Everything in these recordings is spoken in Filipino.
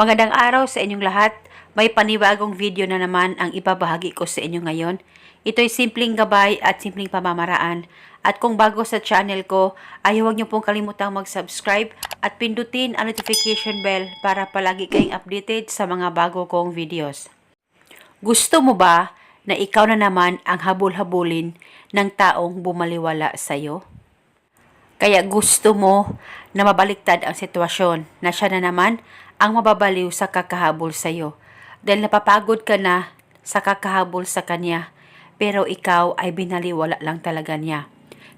Magandang araw sa inyong lahat. May panibagong video na naman ang ibabahagi ko sa inyo ngayon. Ito'y simpleng gabay at simpleng pamamaraan. At kung bago sa channel ko, ay huwag niyo pong kalimutang mag-subscribe at pindutin ang notification bell para palagi kayong updated sa mga bago kong videos. Gusto mo ba na ikaw na naman ang habol-habulin ng taong bumaliwala sa'yo? Kaya gusto mo na mabaliktad ang sitwasyon na siya na naman ang mababaliw sa kakahabol sa iyo. Dahil napapagod ka na sa kakahabol sa kanya, pero ikaw ay binaliwala lang talaga niya.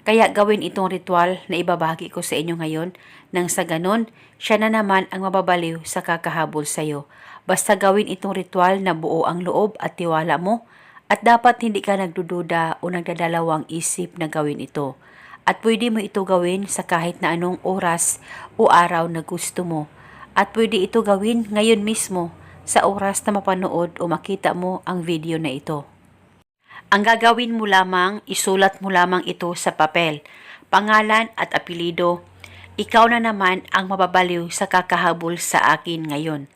Kaya gawin itong ritual na ibabahagi ko sa inyo ngayon nang sa ganon, siya na naman ang mababaliw sa kakahabol sa iyo. Basta gawin itong ritual na buo ang loob at tiwala mo at dapat hindi ka nagdududa o nagdadalawang isip na gawin ito. At pwede mo ito gawin sa kahit na anong oras o araw na gusto mo. At pwede ito gawin ngayon mismo sa oras na mapanood o makita mo ang video na ito. Ang gagawin mo lamang, isulat mo lamang ito sa papel. Pangalan at apelido. Ikaw na naman ang mababaliw sa kakahabol sa akin ngayon.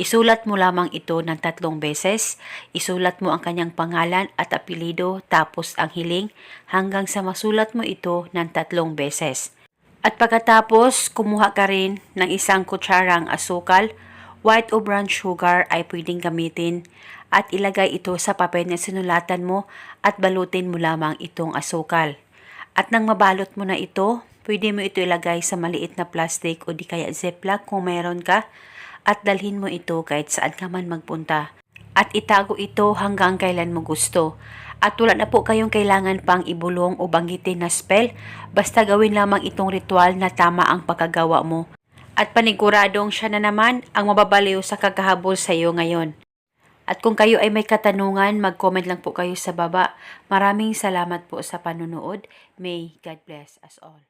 Isulat mo lamang ito ng tatlong beses. Isulat mo ang kanyang pangalan at apelido tapos ang hiling hanggang sa masulat mo ito ng tatlong beses. At pagkatapos, kumuha ka rin ng isang kutsarang asukal, white o brown sugar ay pwedeng gamitin at ilagay ito sa papel na sinulatan mo at balutin mo lamang itong asukal. At nang mabalot mo na ito, pwede mo ito ilagay sa maliit na plastic o di kaya ziplock kung mayroon ka at dalhin mo ito kahit saan ka man magpunta. At itago ito hanggang kailan mo gusto. At wala na po kayong kailangan pang ibulong o banggitin na spell, basta gawin lamang itong ritual na tama ang pagkagawa mo. At paniguradong siya na naman ang mababaliw sa kakahabol sa iyo ngayon. At kung kayo ay may katanungan, mag-comment lang po kayo sa baba. Maraming salamat po sa panunood. May God bless us all.